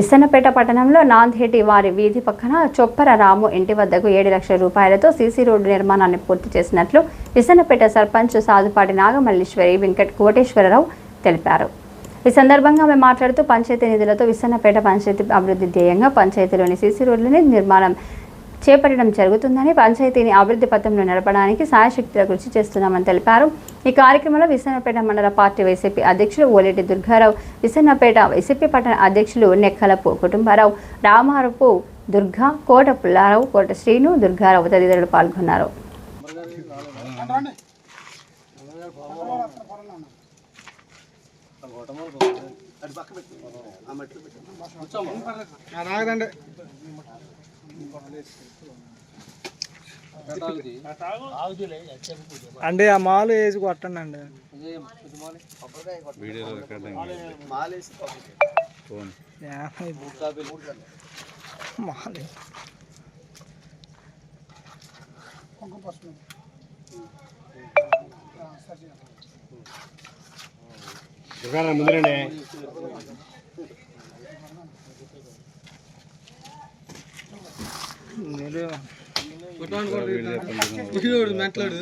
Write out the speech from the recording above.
ఇస్తన్నపేట పట్టణంలో నాందేటి వారి వీధి పక్కన చొప్పర రాము ఇంటి వద్దకు ఏడు లక్షల రూపాయలతో సీసీ రోడ్డు నిర్మాణాన్ని పూర్తి చేసినట్లు ఇస్తన్నపేట సర్పంచ్ సాధుపాటి నాగమల్లేశ్వరి వెంకట్ కోటేశ్వరరావు తెలిపారు. ఈ సందర్భంగా ఆమె మాట్లాడుతూ పంచాయతీ నిధులతో విస్తన్నపేట పంచాయతీ అభివృద్ధి ధ్యేయంగా పంచాయతీలోని సీసీ రోడ్లని నిర్మాణం చేపట్టడం జరుగుతుందని పంచాయతీని అభివృద్ధి పథంలో నడపడానికి సాయశక్తిగా కృషి చేస్తున్నామని తెలిపారు. ఈ కార్యక్రమంలో విశాఖపేట మండల పార్టీ వైసీపీ అధ్యక్షులు ఓలేటి దుర్గారావు విసన్నపేట వైసీపీ పట్టణ అధ్యక్షులు నెక్కలపు కుటుంబారావు రామారపు దుర్గా కోట పుల్లారావు కోట శ్రీను దుర్గారావు తదితరులు పాల్గొన్నారు. రాగదండి. అండి ఆ మాలు వేసి కొట్టండి అండి మాలు. ముందురండి మీరు మాట్లాడు